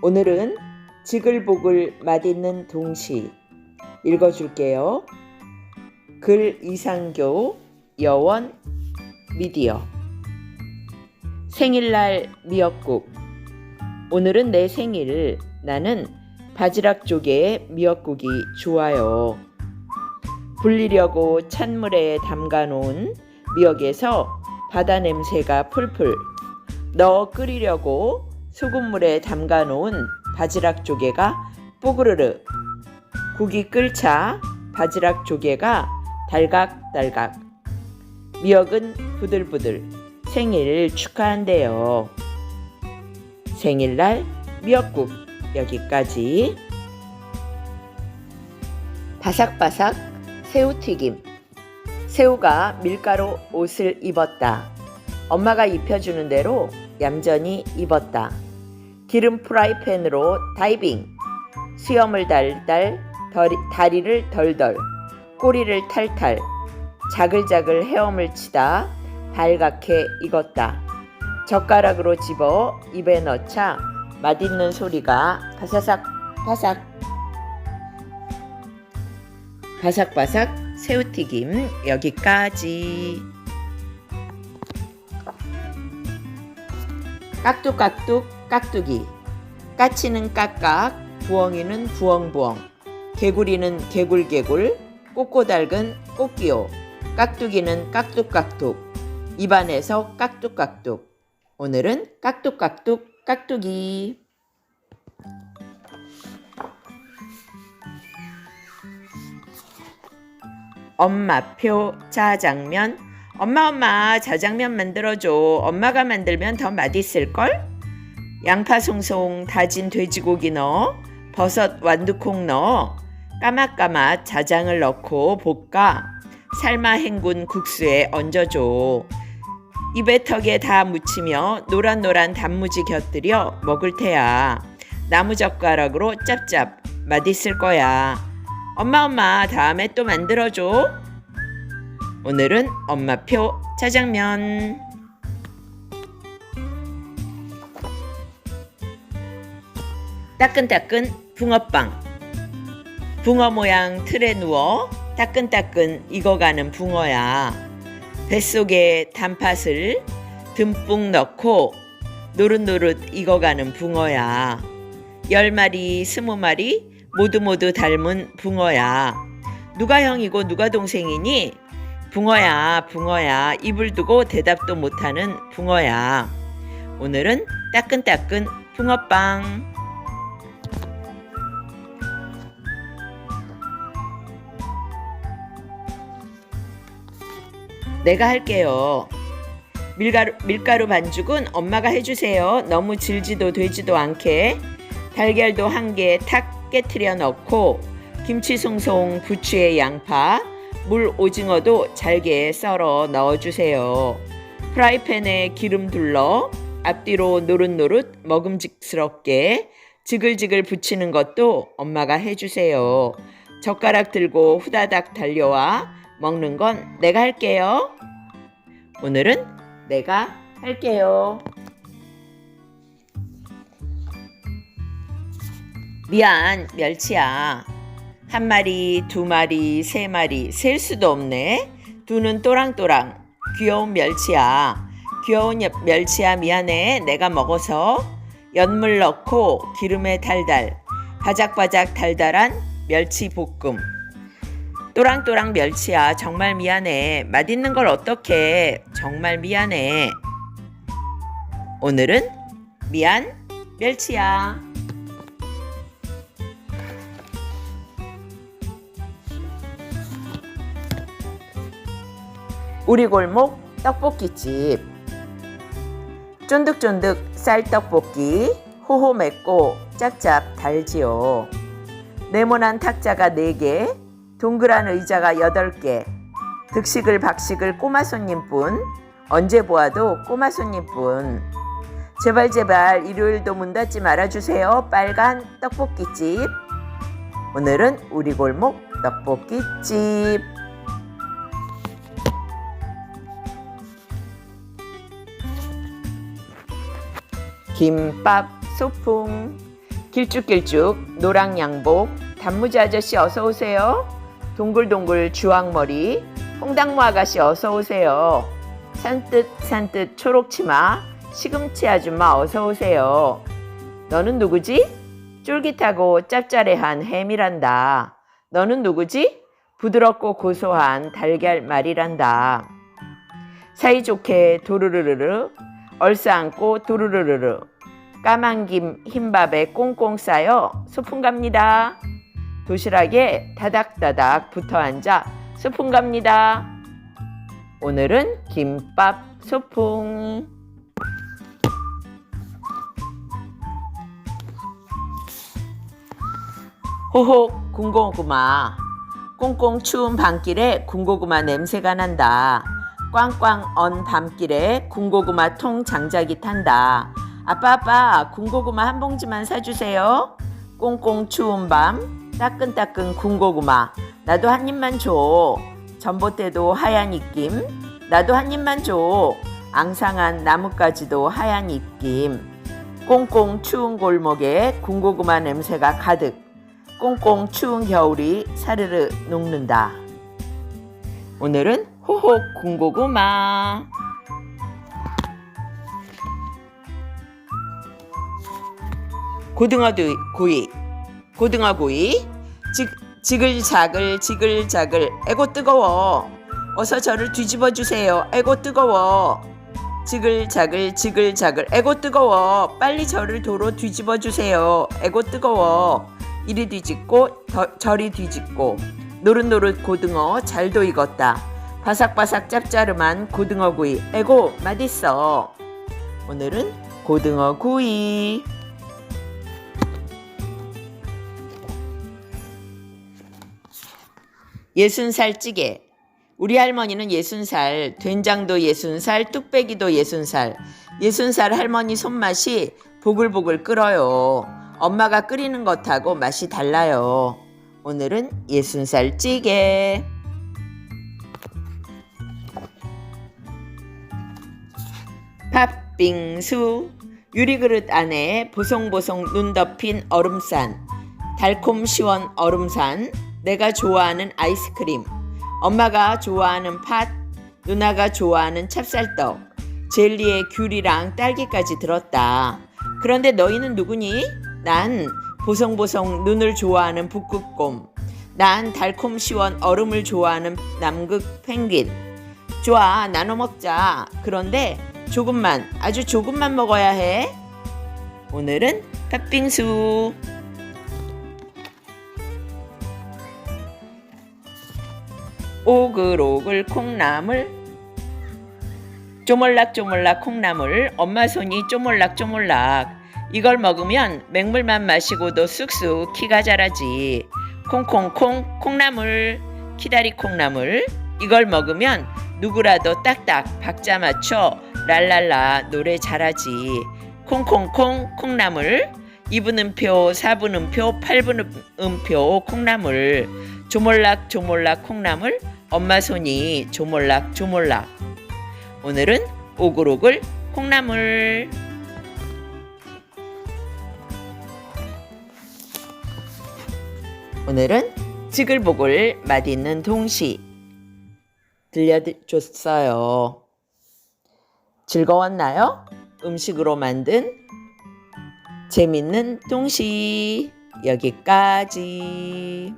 오늘은 지글보글 맛있는 동시 읽어줄게요. 글 이상교 여원 미디어 생일날 미역국 오늘은 내 생일 나는 바지락 조개 미역국이 좋아요. 불리려고 찬물에 담가 놓은 미역에서 바다 냄새가 풀풀 넣어 끓이려고 소금물에 담가 놓은 바지락 조개가 뽀그르르 국이 끓자 바지락 조개가 달각달각 미역은 부들부들 생일 축하한대요. 생일날 미역국 여기까지 바삭바삭 새우튀김 새우가 밀가루 옷을 입었다. 엄마가 입혀주는 대로 얌전히 입었다. 기름 프라이팬으로 다이빙 수염을 달달 덜- 다리를 덜덜 꼬리를 탈탈 자글자글 헤엄을 치다 발갛게 익었다. 젓가락으로 집어 입에 넣자 맛있는 소리가 바사삭 바삭. 바삭바삭 새우튀김 여기까지. 깍둑깍둑 깍두기. 까치는 깍깍 부엉이는 부엉부엉. 개구리는 개굴개굴 꼬꼬달근 꼬끼요. 깍두기는 깍둑깍둑. 입안에서 깍둑깍둑 오늘은 깍둑깍둑 깍두기. 엄마표 짜장면. 엄마 엄마 자장면 만들어줘. 엄마가 만들면 더 맛있을걸? 양파 송송 다진 돼지고기 넣어. 버섯 완두콩 넣어. 까맛까맛 자장을 넣고 볶아. 삶아 헹군 국수에 얹어줘 입에 턱에 다 묻히며 노란노란 단무지 곁들여 먹을 테야. 나무젓가락으로 짭짭 맛있을 거야. 엄마 엄마 다음에 또 만들어줘. 오늘은 엄마표 짜장면. 따끈따끈 붕어빵. 붕어 모양 틀에 누워 따끈따끈 익어가는 붕어야 뱃속에 단팥을 듬뿍 넣고 노릇노릇 익어가는 붕어야. 열 마리 스무 마리 모두 모두 닮은 붕어야. 누가 형이고 누가 동생이니? 붕어야 붕어야. 입을 두고 대답도 못하는 붕어야. 오늘은 따끈따끈 붕어빵 내가 할게요. 밀가루, 밀가루 반죽은 엄마가 해주세요. 너무 질지도 되지도 않게. 달걀도 한 개 탁 깨트려 넣고 김치 송송 부추에 양파, 물 오징어도 잘게 썰어 넣어주세요. 프라이팬에 기름 둘러 앞뒤로 노릇노릇 먹음직스럽게 지글지글 붙이는 것도 엄마가 해주세요. 젓가락 들고 후다닥 달려와 먹는 건 내가 할게요. 오늘은 내가 할게요. 미안, 멸치야. 한 마리, 두 마리, 세 마리, 셀 수도 없네. 두눈 또랑또랑. 귀여운 멸치야. 귀여운 여- 멸치야, 미안해. 내가 먹어서. 연물 넣고 기름에 달달. 바작바작 달달한 멸치 볶음. 또랑또랑 멸치야. 정말 미안해. 맛있는 걸 어떡해? 정말 미안해. 오늘은 미안 멸치야. 우리 골목 떡볶이집. 쫀득쫀득 쌀떡볶이. 호호 맵고 짭짭 달지요. 네모난 탁자가 4개 동그란 의자가 8개 득식을 박식을 꼬마 손님뿐 언제 보아도 꼬마 손님뿐 제발 제발 일요일도 문 닫지 말아주세요. 빨간 떡볶이집. 오늘은 우리 골목 떡볶이집. 김밥 소풍 길쭉길쭉 노랑 양복 단무지 아저씨 어서 오세요. 동글동글 주황머리 홍당무 아가씨 어서 오세요. 산뜻 산뜻 초록치마 시금치 아줌마 어서 오세요. 너는 누구지? 쫄깃하고 짭짤해한 햄이란다. 너는 누구지? 부드럽고 고소한 달걀말이란다. 사이좋게 도르르르르 얼싸안고 도르르르르 까만 김 흰밥에 꽁꽁 싸여 소풍 갑니다. 도시락에 다닥다닥 붙어 앉아 소풍 갑니다. 오늘은 김밥 소풍. 호호 군고구마 꽁꽁 추운 밤길에 군고구마 냄새가 난다. 꽝꽝 언 밤길에 군고구마 통 장작이 탄다. 아빠 아빠 군고구마 한 봉지만 사주세요. 꽁꽁 추운 밤 따끈따끈 군고구마 나도 한 입만 줘. 전봇대도 하얀 입김 나도 한 입만 줘. 앙상한 나뭇가지도 하얀 입김 꽁꽁 추운 골목에 군고구마 냄새가 가득 꽁꽁 추운 겨울이 사르르 녹는다. 오늘은 호호 군고구마. 고등어 두- 구이, 고등어 구이, 지, 지글자글 지글자글, 애고 뜨거워. 어서 저를 뒤집어 주세요. 애고 뜨거워. 지글자글 지글자글, 애고 뜨거워. 빨리 저를 도로 뒤집어 주세요. 애고 뜨거워. 이리 뒤집고 더- 저리 뒤집고 노릇노릇 고등어 잘도 익었다. 바삭바삭 짭짜름한 고등어 구이. 에고 맛있어. 오늘은 고등어 구이. 예순살 찌개. 우리 할머니는 예순살, 된장도 예순살, 뚝배기도 예순살. 예순살 할머니 손맛이 보글보글 끓어요. 엄마가 끓이는 것하고 맛이 달라요. 오늘은 예순살 찌개. 팥빙수. 유리그릇 안에 보송보송 눈 덮인 얼음산. 달콤 시원 얼음산. 내가 좋아하는 아이스크림. 엄마가 좋아하는 팥. 누나가 좋아하는 찹쌀떡. 젤리에 귤이랑 딸기까지 들었다. 그런데 너희는 누구니? 난 보송보송 눈을 좋아하는 북극곰. 난 달콤 시원 얼음을 좋아하는 남극 펭귄. 좋아, 나눠 먹자. 그런데 조금만, 아주 조금만 먹어야 해. 오늘은 팥빙수. 오글오글 콩나물. 쪼물락쪼물락 콩나물. 엄마 손이 쪼물락쪼물락. 이걸 먹으면 맹물만 마시고도 쑥쑥 키가 자라지. 콩콩콩 콩나물. 키다리 콩나물. 이걸 먹으면 누구라도 딱딱 박자 맞춰 랄랄라 노래 잘하지. 콩콩콩 콩나물. 2분음표, 4분음표, 8분음표 콩나물. 조몰락 조몰락 콩나물. 엄마 손이 조몰락 조몰락. 오늘은 오글오글 콩나물. 오늘은 지글보글 맛있는 동시 들려줬어요. 즐거웠나요? 음식으로 만든 재밌는 동시 여기까지.